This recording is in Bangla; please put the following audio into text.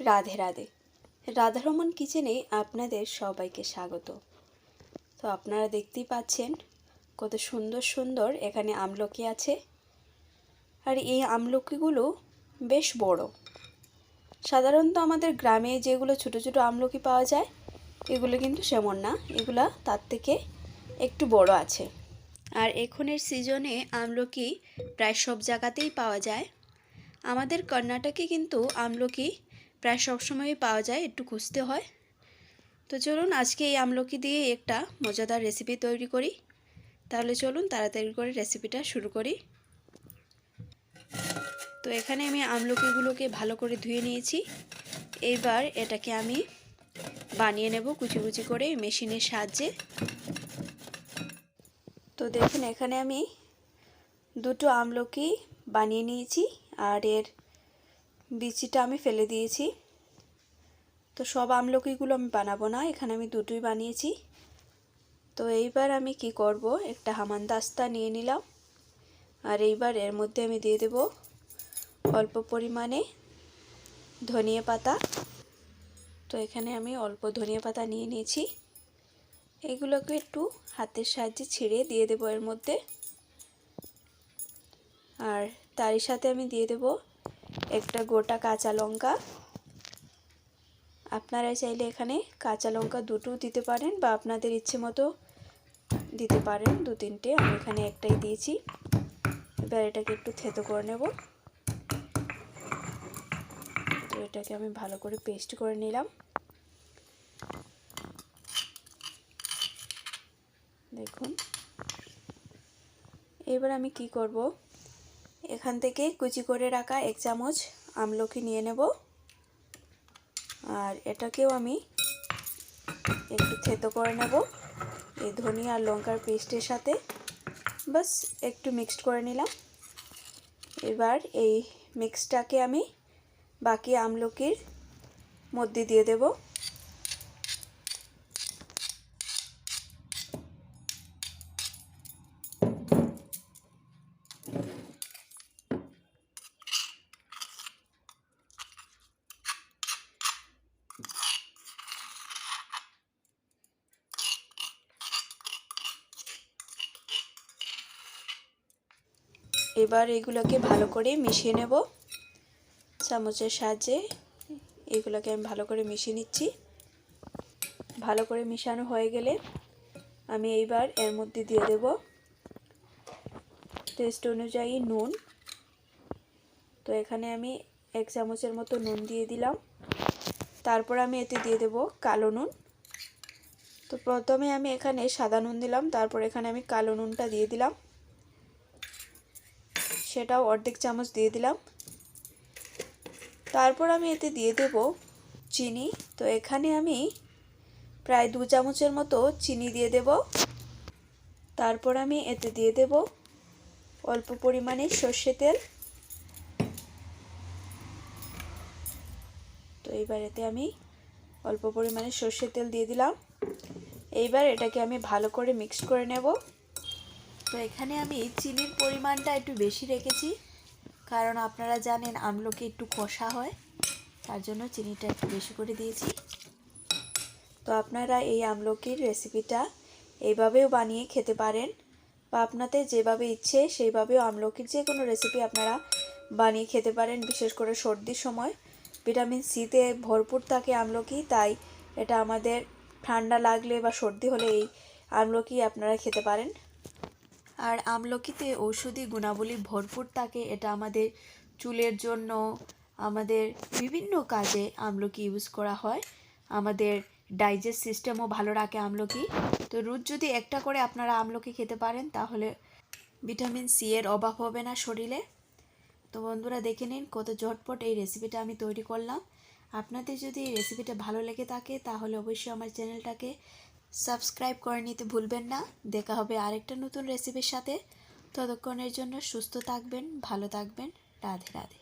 রাধে রাধে। রাধারমন কিচেনে আপনাদের সবাইকে স্বাগত। তো আপনারা দেখতেই পাচ্ছেন কত সুন্দর সুন্দর এখানে আমলকি আছে। আর এই আমলকিগুলো বেশ বড়। সাধারণত আমাদের গ্রামে যেগুলো ছোট ছোট আমলকি পাওয়া যায়, এগুলো কিন্তু সেমন না। এগুলা তার থেকে একটু বড় আছে। আর এখনের সিজনে আমলকি প্রায় সব জায়গাতেই পাওয়া যায়। আমাদের কর্ণাটকে কিন্তু আমলকি প্রায় সবসময়ই পাওয়া যায়, একটু খুঁজতে হয়। তো চলুন, আজকে এই আমলকি দিয়ে একটা মজাদার রেসিপি তৈরি করি। তাহলে চলুন, তাড়াতাড়ি করে রেসিপিটা শুরু করি। তো এখানে আমি আমলকিগুলোকে ভালো করে ধুয়ে নিয়েছি। এইবার এটাকে আমি বানিয়ে নেব কুচি কুচি করে মেশিনের সাহায্যে। তো দেখুন, এখানে আমি দুটো আমলকি বানিয়ে নিয়েছি, আর এর বিচিটা আমি ফেলে দিয়েছি। তো সব আমলকিগুলো আমি বানাবো না, এখানে আমি দুটোই বানিয়েছি। তো এইবার আমি কি করব, একটা হামানদাস্তা নিয়ে নিলাম। আর এইবার এর মধ্যে আমি দিয়ে দেব অল্প পরিমাণে ধনিয়া পাতা। তো এখানে আমি অল্প ধনিয়া পাতা নিয়ে নিয়েছি। এগুলোকে একটু হাতের সাহায্যে ছিঁড়ে দিয়ে দেবো এর মধ্যে। আর তারই সাথে আমি দিয়ে দেব একটা গোটা কাঁচা লঙ্কা। আপনারা চাইলে এখানে কাঁচা লঙ্কা দুটো দিতে পারেন বা আপনাদের ইচ্ছে মতো দিতে পারেন। দু তিনটে আমি এখানে একটাই দিয়েছি। এবার এটাকে একটু থেতো করে নেব। তো এটাকে আমি ভালো করে পেস্ট করে নিলাম। দেখুন। এবার আমি কি করব? এখান থেকে কুচি করে রাখা এক চামচ আমলকি নিয়ে নেব। আর এটাকেও আমি একটু থেতো করে নেব। এই ধনিয়া আর লঙ্কার পেস্টের সাথে বাস একটু মিক্সড করে নিলাম। এবার এই মিক্সটাকে আমি বাকি আমলকির মধ্যে দিয়ে দেবো। এবার এগুলোকে ভালো করে মিশিয়ে নেব। চামচের সাহায্যে এগুলোকে আমি ভালো করে মিশিয়ে নিচ্ছি। ভালো করে মিশানো হয়ে গেলে আমি এইবার এর মধ্যে দিয়ে দেব টেস্ট অনুযায়ী নুন। তো এখানে আমি এক চামচের মতো নুন দিয়ে দিলাম। তারপর আমি এতে দিয়ে দেব কালো নুন। তো প্রথমে আমি এখানে সাদা নুন দিলাম, তারপর এখানে আমি কালো নুনটা দিয়ে দিলাম। সেটাও অর্ধেক চামচ দিয়ে দিলাম। তারপর আমি এতে দিয়ে দেব চিনি। তো এখানে আমি প্রায় দু চামচের মতো চিনি দিয়ে দেব। তারপর আমি এতে দিয়ে দেব অল্প পরিমাণে সর্ষে তেল। তো এইবার এতে আমি অল্প পরিমাণে সর্ষে তেল দিয়ে দিলাম। এইবার এটাকে আমি ভালো করে মিক্স করে নেব। তো এখানে আমি চিনির পরিমাণটা একটু বেশি রেখেছি, কারণ আপনারা জানেন আমলকি একটু কষা হয়, তার জন্য চিনিটা একটু বেশি করে দিয়েছি। তো আপনারা এই আমলকির রেসিপিটা এইভাবেও বানিয়ে খেতে পারেন বা আপনাদের যেভাবে ইচ্ছে সেইভাবেও আমলকির যে কোনো রেসিপি আপনারা বানিয়ে খেতে পারেন, বিশেষ করে সর্দির সময়। ভিটামিন সিতে ভরপুর থাকে আমলকি, তাই এটা আমাদের ঠান্ডা লাগলে বা সর্দি হলে এই আমলকি আপনারা খেতে পারেন। আর আমলকিতে ঔষধি গুণাবলী ভরপুর থাকে, এটা আমাদের চুলের জন্য, আমাদের বিভিন্ন কাজে আমলকি ইউজ করা হয়। আমাদের ডাইজেস্ট সিস্টেমও ভালো রাখে আমলকি। তো রোজ যদি একটা করে আপনারা আমলকি খেতে পারেন, তাহলে ভিটামিন সি এর অভাব হবে না শরীরে। তো বন্ধুরা, দেখে নিন কত ঝটপট এই রেসিপিটা আমি তৈরি করলাম। আপনাদের যদি এই রেসিপিটা ভালো লেগে থাকে, তাহলে অবশ্যই আমার চ্যানেলটাকে সাবস্ক্রাইব করে নিতে ভুলবেন না। দেখা হবে আরেকটা নতুন রেসিপির সাথে। ততক্ষণের জন্য সুস্থ থাকবেন, ভালো থাকবেন। রাধে রাধে।